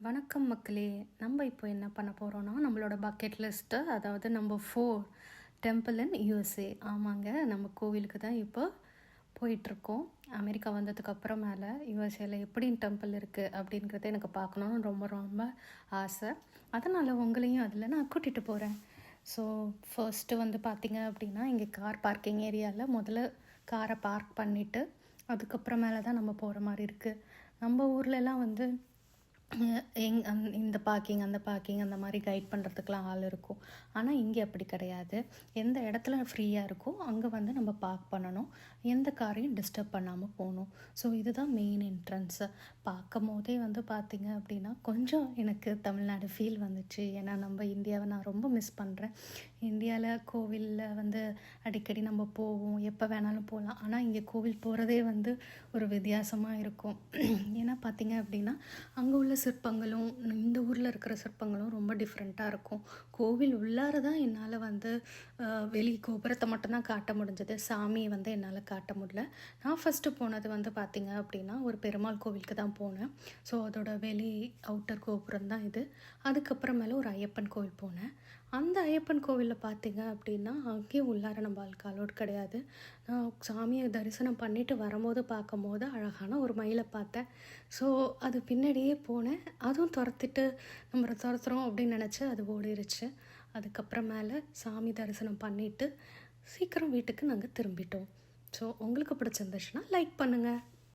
வணக்கம் மக்களே நம்ம இப்போ என்ன பண்ண போகிறோன்னா நம்மளோட பக்கெட் லிஸ்ட்டு அதாவது நம்ம ஃபோர் டெம்பிள் இன் யூஎஸ்ஏ ஆமாங்க நம்ம கோவிலுக்கு தான் இப்போ போயிட்டுருக்கோம். அமெரிக்கா வந்ததுக்கு அப்புறமேல யூஎஸ்ஏல எப்படி டெம்பிள் இருக்குது அப்படிங்கிறத எனக்கு பார்க்கணுன்னு ரொம்ப ரொம்ப ஆசை. அதனால் உங்களையும் அதில் நான் கூட்டிகிட்டு போகிறேன் ஸோ ஃபர்ஸ்ட்டு வந்து பார்த்தீங்க அப்படின்னா இங்கே கார் பார்க்கிங் ஏரியாவில் முதல்ல காரை பார்க் பண்ணிவிட்டு அதுக்கப்புறமேல தான் நம்ம போகிற மாதிரி இருக்குது நம்ம ஊர்லலாம் வந்து எங் அந் இந்த பார்க்கிங் அந்த பார்க்கிங் அந்த மாதிரி கைட் பண்ணுறதுக்குலாம் ஆள் இருக்கும். ஆனால் இங்கே அப்படி கிடையாது. எந்த இடத்துல ஃப்ரீயாக இருக்கோ அங்கே வந்து நம்ம பார்க் பண்ணணும். எந்த காரையும் டிஸ்டர்ப் பண்ணாமல் போகணும். ஸோ இதுதான் மெயின் என்ட்ரன்ஸு பார்க்கும் போதே வந்து பார்த்திங்க அப்படின்னா கொஞ்சம் எனக்கு தமிழ்நாடு ஃபீல் வந்துச்சு. ஏன்னா நம்ம இந்தியாவை நான் ரொம்ப மிஸ் பண்ணுறேன் இந்தியாவில் கோவிலில் வந்து அடிக்கடி நம்ம போவோம். எப்போ வேணாலும் போகலாம். ஆனால் இங்கே கோவில் போகிறதே வந்து ஒரு வித்தியாசமாக இருக்கும். ஏன்னா பார்த்திங்க அப்படின்னா அங்கே உள்ள சிற்பங்களும் இந்த ஊரில் இருக்கிற சிற்பங்களும் ரொம்ப டிஃப்ரெண்ட்டாக இருக்கும். கோவில் உள்ளார தான் என்னால் வந்து வெளி கோபுரத்தை மட்டும்தான் காட்ட முடிஞ்சது. சாமியை வந்து என்னால் காட்ட முடியல. நான் ஃபஸ்ட்டு போனது வந்து பார்த்திங்க அப்படின்னா ஒரு பெருமாள் கோவிலுக்கு தான் போனேன். ஸோ அதோட வெளி அவுட்டர் கோபுரம் தான் இது. அதுக்கப்புறமேல ஒரு ஐயப்பன் கோவில் போனேன். அந்த ஐயப்பன் கோவிலில் பார்த்தீங்க அப்படின்னா அங்கேயும் உள்ளார நம்ம ஆளுக்கு அலோட் கிடையாது. நான் சாமியை தரிசனம் பண்ணிவிட்டு வரும்போது பார்க்கும்போது அழகான ஒரு மயிலை பார்த்தேன். ஸோ அது பின்னாடியே போனேன் அதுவும் துரத்திட்டு நம்ம துரத்துறோம் அப்படின்னு நினச்சி அது ஓடிருச்சு. அதுக்கப்புறமேல சாமி தரிசனம் பண்ணிவிட்டு சீக்கிரம் வீட்டுக்கு நாங்கள் திரும்பிட்டோம். ஸோ உங்களுக்கு பிடிச்சிருந்துச்சுன்னா லைக் பண்ணுங்கள்